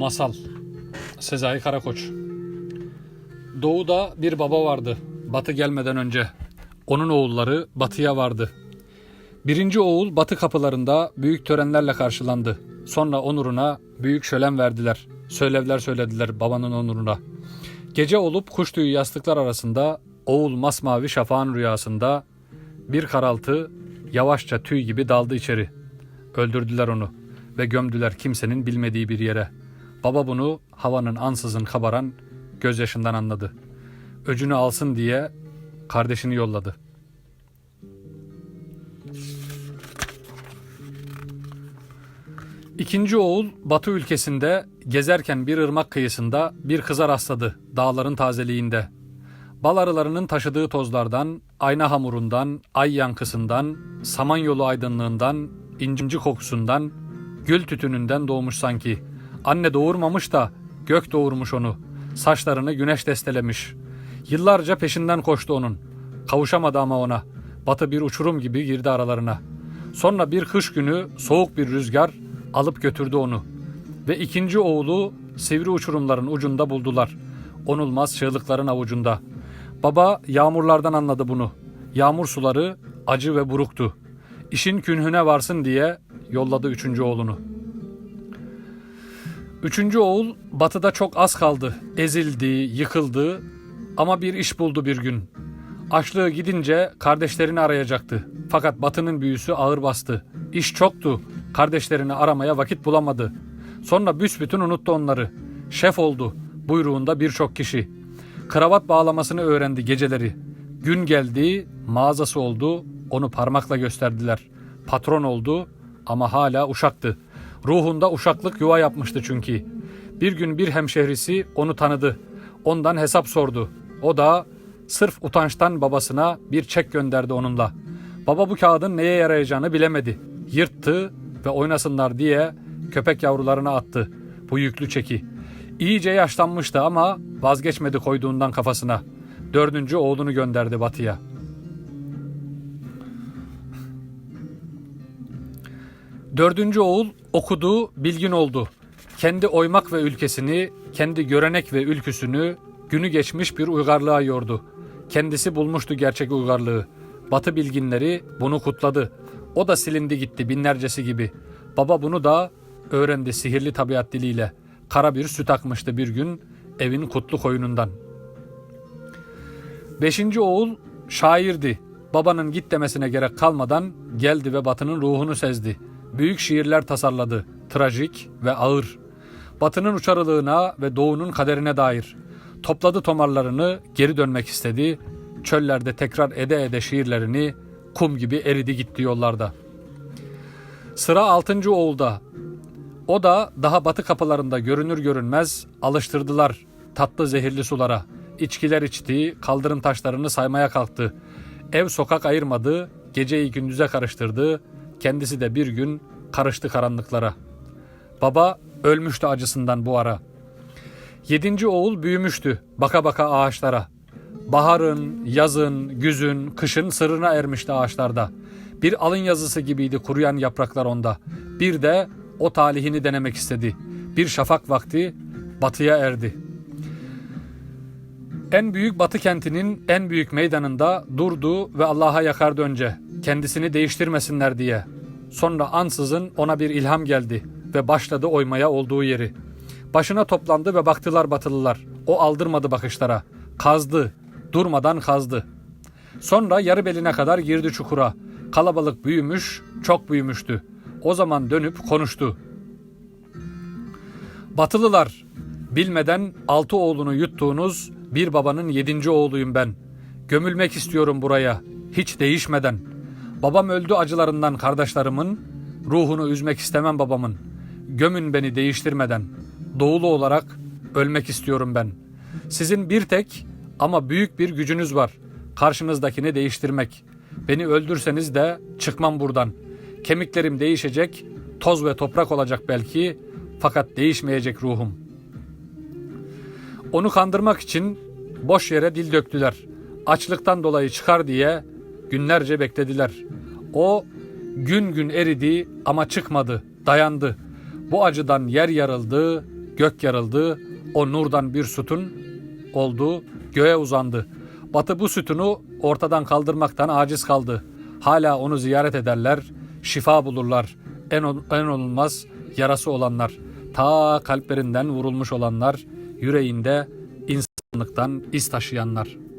Masal Sezai Karakoç Doğuda bir baba vardı batı gelmeden önce. Onun oğulları batıya vardı. Birinci oğul batı kapılarında büyük törenlerle karşılandı. Sonra onuruna büyük şölen verdiler. Söylevler söylediler babanın onuruna. Gece olup kuş tüyü yastıklar arasında oğul masmavi şafağın rüyasında bir karaltı yavaşça tüy gibi daldı içeri. Öldürdüler onu ve gömdüler kimsenin bilmediği bir yere. Baba bunu havanın ansızın kabaran gözyaşından anladı. Öcünü alsın diye kardeşini yolladı. İkinci oğul Batı ülkesinde gezerken bir ırmak kıyısında bir kıza rastladı dağların tazeliğinde. Bal arılarının taşıdığı tozlardan, ayna hamurundan, ay yankısından, samanyolu aydınlığından, inci kokusundan, gül tütününden doğmuş sanki. Anne doğurmamış da gök doğurmuş onu. Saçlarını güneş destelemiş. Yıllarca peşinden koştu onun. Kavuşamadı ama ona. Batı bir uçurum gibi girdi aralarına. Sonra bir kış günü soğuk bir rüzgar alıp götürdü onu. Ve ikinci oğlu sivri uçurumların ucunda buldular. Onulmaz çığlıkların avucunda. Baba yağmurlardan anladı bunu. Yağmur suları acı ve buruktu. İşin künhüne varsın diye yolladı üçüncü oğlunu. Üçüncü oğul batıda çok az kaldı. Ezildi, yıkıldı ama bir iş buldu bir gün. Açlığı gidince kardeşlerini arayacaktı. Fakat batının büyüsü ağır bastı. İş çoktu. Kardeşlerini aramaya vakit bulamadı. Sonra büsbütün unuttu onları. Şef oldu. Buyruğunda birçok kişi. Kravat bağlamasını öğrendi geceleri. Gün geldi, mağazası oldu, onu parmakla gösterdiler. Patron oldu ama hala uşaktı. Ruhunda uşaklık yuva yapmıştı çünkü. Bir gün bir hemşehrisi onu tanıdı. Ondan hesap sordu. O da sırf utançtan babasına bir çek gönderdi onunla. Baba bu kağıdın neye yarayacağını bilemedi. Yırttı ve oynasınlar diye köpek yavrularına attı bu yüklü çeki. İyice yaşlanmıştı ama vazgeçmedi koyduğundan kafasına. Dördüncü oğlunu gönderdi batıya. Dördüncü oğul okudu, bilgin oldu. Kendi oymak ve ülkesini, kendi görenek ve ülküsünü günü geçmiş bir uygarlığa yordu. Kendisi bulmuştu gerçek uygarlığı. Batı bilginleri bunu kutladı. O da silindi gitti binlercesi gibi. Baba bunu da öğrendi sihirli tabiat diliyle. Kara bir süt akmıştı bir gün evin kutlu koyunundan. Beşinci oğul şairdi. Babanın git demesine gerek kalmadan geldi ve batının ruhunu sezdi. Büyük şiirler tasarladı. Trajik ve ağır. Batının uçarılığına ve doğunun kaderine dair. Topladı tomarlarını geri dönmek istedi. Çöllerde tekrar ede ede şiirlerini kum gibi eridi gitti yollarda. Sıra altıncı oğulda. O da daha batı kapılarında görünür görünmez alıştırdılar tatlı zehirli sulara. İçkiler içti, kaldırım taşlarını saymaya kalktı. Ev sokak ayırmadı, geceyi gündüze karıştırdı. Kendisi de bir gün karıştı karanlıklara. Baba ölmüştü acısından bu ara. Yedinci oğul büyümüştü baka baka ağaçlara. Baharın, yazın, güzün, kışın sırrına ermişti ağaçlarda. Bir alın yazısı gibiydi kuruyan yapraklar onda. Bir de o talihini denemek istedi. Bir şafak vakti batıya erdi. En büyük batı kentinin en büyük meydanında durdu ve Allah'a yakardı önce. Kendisini değiştirmesinler diye. Sonra ansızın ona bir ilham geldi ve başladı oymaya olduğu yeri. Başına toplandı ve baktılar batılılar. O aldırmadı bakışlara. Kazdı, durmadan kazdı. Sonra yarı beline kadar girdi çukura. Kalabalık büyümüş, çok büyümüştü. O zaman dönüp konuştu. Batılılar, bilmeden altı oğlunu yuttuğunuz bir babanın yedinci oğluyum ben. Gömülmek istiyorum buraya, hiç değişmeden. Babam öldü acılarından kardeşlerimin, ruhunu üzmek istemem babamın. Gömün beni değiştirmeden. Doğulu olarak ölmek istiyorum ben. Sizin bir tek ama büyük bir gücünüz var. Karşınızdakini değiştirmek. Beni öldürseniz de çıkmam buradan. Kemiklerim değişecek, toz ve toprak olacak belki fakat değişmeyecek ruhum. Onu kandırmak için boş yere dil döktüler. Açlıktan dolayı çıkar diye günlerce beklediler. O gün gün eridi ama çıkmadı, dayandı. Bu acıdan yer yarıldı, Gök yarıldı, o nurdan bir sütun oldu, göğe uzandı. Batı bu sütunu ortadan kaldırmaktan aciz kaldı. Hala onu ziyaret ederler, şifa bulurlar. En, en olmaz yarası olanlar, ta kalplerinden vurulmuş olanlar, yüreğinde insanlıktan iz taşıyanlar.''